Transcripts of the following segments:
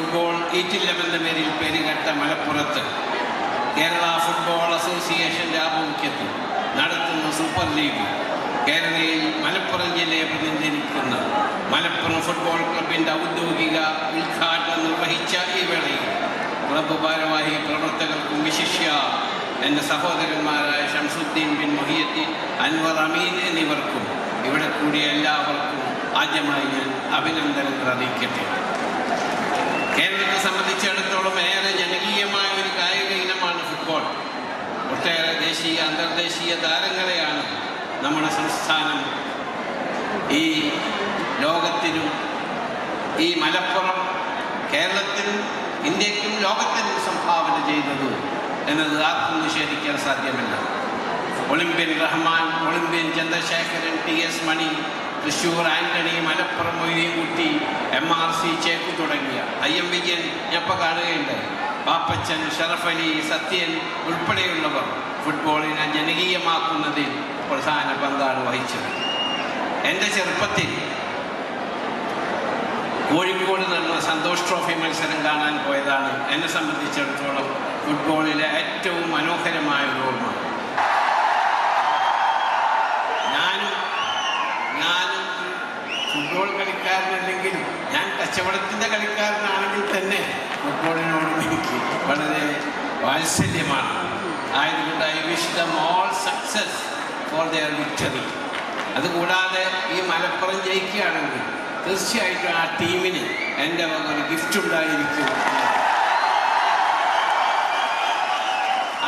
Football ഈറ്റില്ലമെന്ന പേരിൽ പേരുകേട്ട മലപ്പുറത്ത് കേരള ഫുട്ബോൾ അസോസിയേഷന്റെ ആഭിമുഖ്യത്തിൽ നടത്തുന്ന സൂപ്പർ ലീഗ് കേരളയിൽ മലപ്പുറം ജില്ലയെ പ്രതിനിധീകരിക്കുന്ന മലപ്പുറം ഫുട്ബോൾ ക്ലബിന്റെ ഔദ്യോഗിക ഉദ്ഘാടനം നിർവഹിച്ച ഈ വേളയിൽ ക്ലബ് ഭാരവാഹി പ്രവർത്തകർക്കും വിശിഷ്യ എന്റെ സഹോദരന്മാരായ ഷംസുദ്ദീൻ ബിൻ മൊഹിയദ്ദീൻ അൻവർ അമീൻ എന്നിവർക്കും ഇവിടെ കൂടിയ എല്ലാവർക്കും ആദ്യമായി ഞാൻ അഭിനന്ദനങ്ങൾ അറിയിക്കട്ടെ. സംബന്ധിച്ചിടത്തോളം ഏറെ ജനകീയമായ ഒരു കായിക ഇനമാണ് ഫുട്ബോൾ. ഒട്ടേറെ ദേശീയ അന്തർദേശീയ താരങ്ങളെയാണ് നമ്മുടെ സംസ്ഥാനം ഈ ലോകത്തിനും ഈ മലപ്പുറം കേരളത്തിനും ഇന്ത്യക്കും ലോകത്തിനും സംഭാവന ചെയ്തത് എന്നത് ആർക്കും നിഷേധിക്കാൻ സാധ്യമല്ല. Olympian Rahman olympian Chandrasekharan T S Mani Thrissur Antony Malappuram Moideenkutty M R C Chekku തുടങ്ങിയ. ഐ എം വിജയൻ ഞപ്പ കാണുകയുണ്ടായി. പാപ്പച്ചൻ ഷറഫലി സത്യൻ ഉൾപ്പെടെയുള്ളവർ ഫുട്ബോളിനെ ജനകീയമാക്കുന്നതിൽ പ്രധാന പങ്കാണ് വഹിച്ചത്. എന്റെ ചെറുപ്പത്തിൽ കോഴിക്കോട് നടന്ന സന്തോഷ് ട്രോഫി മത്സരം കാണാൻ പോയതാണ്. എന്നെ സംബന്ധിച്ചിടത്തോളം ഫുട്ബോളിലെ ഏറ്റവും മനോഹരമായ ഒരു ഓർമ്മ. കളിക്കാരനല്ലെങ്കിലും ഞാൻ കച്ചവടത്തിന്റെ കളിക്കാരനാണെങ്കിൽ തന്നെ ഫുട്ബോളിനോട് എനിക്ക് വളരെ വാത്സല്യമാണ്. ആയതുകൊണ്ട് I wish them all success for their victory അതുകൂടാതെ ഈ മലപ്പുറം ജയിക്കുകയാണെങ്കിൽ തീർച്ചയായിട്ടും ആ ടീമിന് എന്റെ വക ഒരു ഗിഫ്റ്റ് ഉണ്ടായിരിക്കും.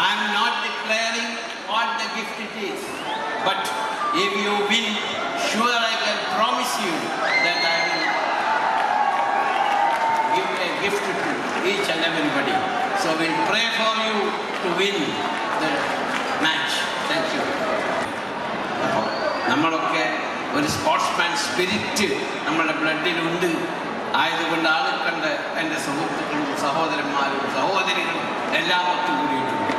I'm not declaring what the gift it is but if you win sure I can promise you gift to each and everybody. So we'll pray for you to win the match. Thank you. അപ്പോൾ നമ്മളൊക്കെ ഒരു sportsman spirit നമ്മുടെ ബ്ലഡിലുണ്ട് ആയതുകൊണ്ട് ആളെ എന്റെ സുഹൃത്തുക്കളും സഹോദരന്മാരും സഹോദരികളും എല്ലാം ഒത്തുകൂടിയിട്ടുണ്ട്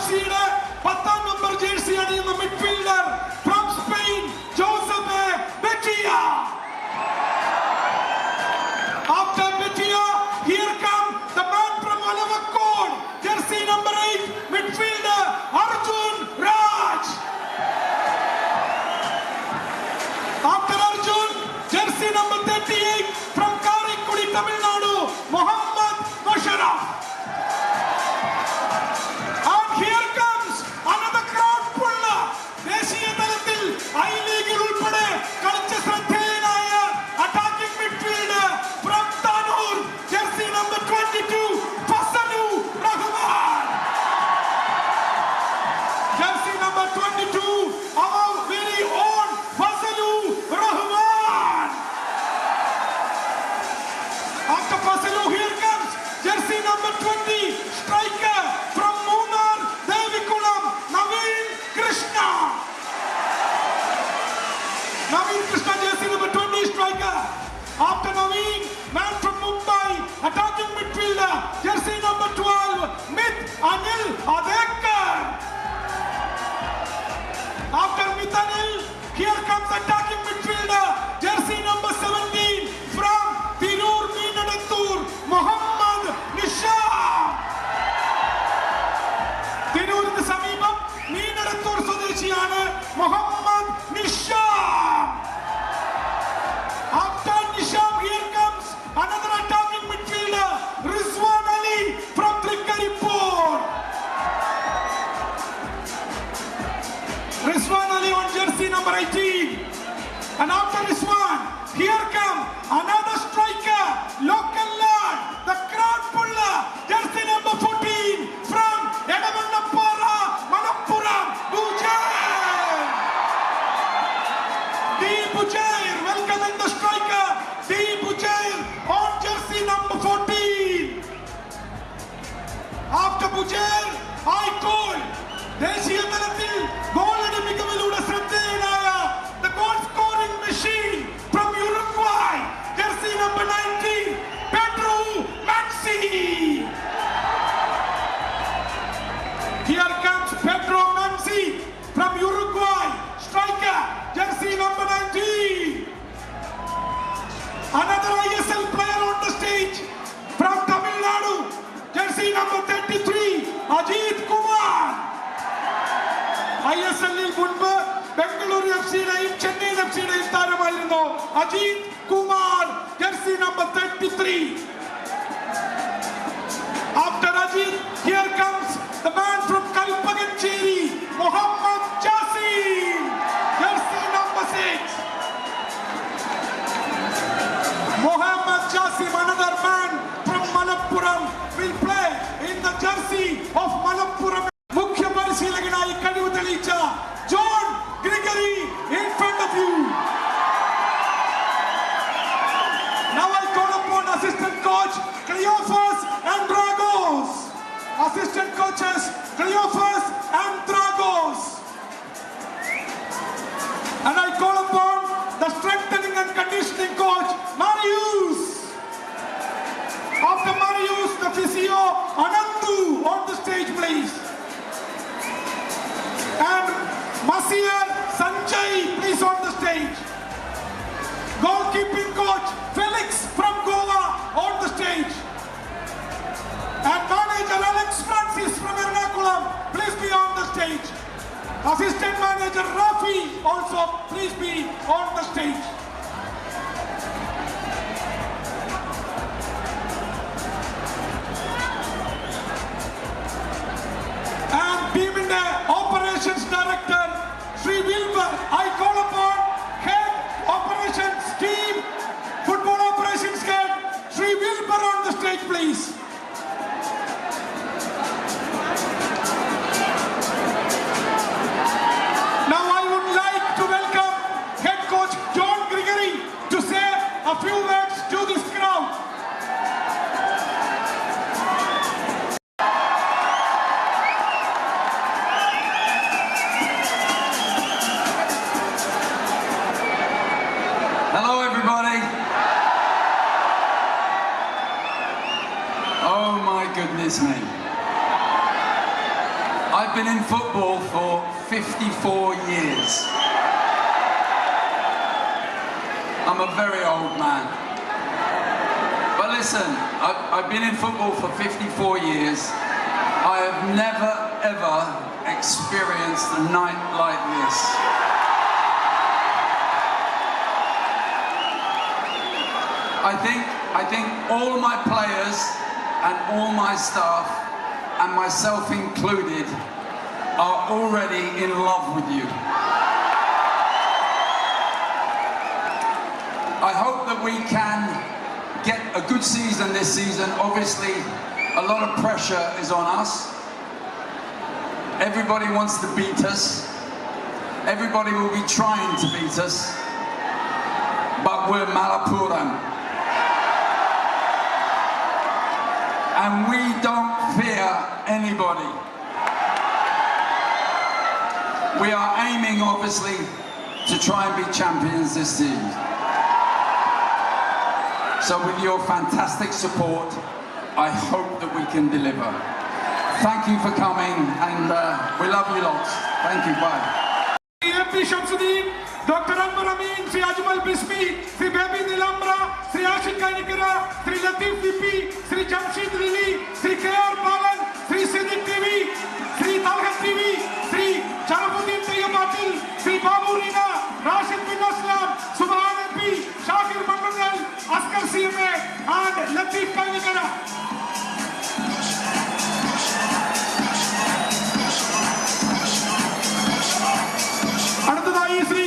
എഫ്സിയുടെ പത്താം നമ്പർ ജേഴ്സി അണിയുന്ന midfielder from Spain Joseph ബെച്ചിയ. man from Mumbai, attacking midfielder, jersey number 12, Mit Anil Adekar. After Mit Anil, here comes attacking midfielder, Abu Milano Ajit Kumar, jersey number 33. Assistant manager Rafi also please be on the stage. And Team India Operations Director Sri Wilbur, I call upon Head Operations Team, Football Operations Head, Sri Wilbur on the stage please. 54 years. I'm a very old man. But listen, I've, I've been in football for 54 years. I have never ever experienced a night like this. I think I think all my players and all my staff and myself included are already in love with you. I hope that we can get a good season this season. Obviously, a lot of pressure is on us. Everybody wants to beat us. Everybody will be trying to beat us. But we're Malapuram. and we don't fear anybody. We are aiming, obviously, to try and be champions this season. So with your fantastic support, I hope that we can deliver. Thank you for coming, and uh, we love you lots. Thank you, bye. Shri Shamsuddin Dr. Anwar Amin, Sri Ajmal Bismi, Sri Baby Neelambara Sri Ashiq Kanikara Shri Latheef TP Shri Jamsheed Lily തയ്യബാട്ടിൽ Shri Babu Reena Rashid Bin Aslam Subhan M P Shakir Mannangal Askar C M A and Latheef Kanikkara അടുത്തതായി ശ്രീ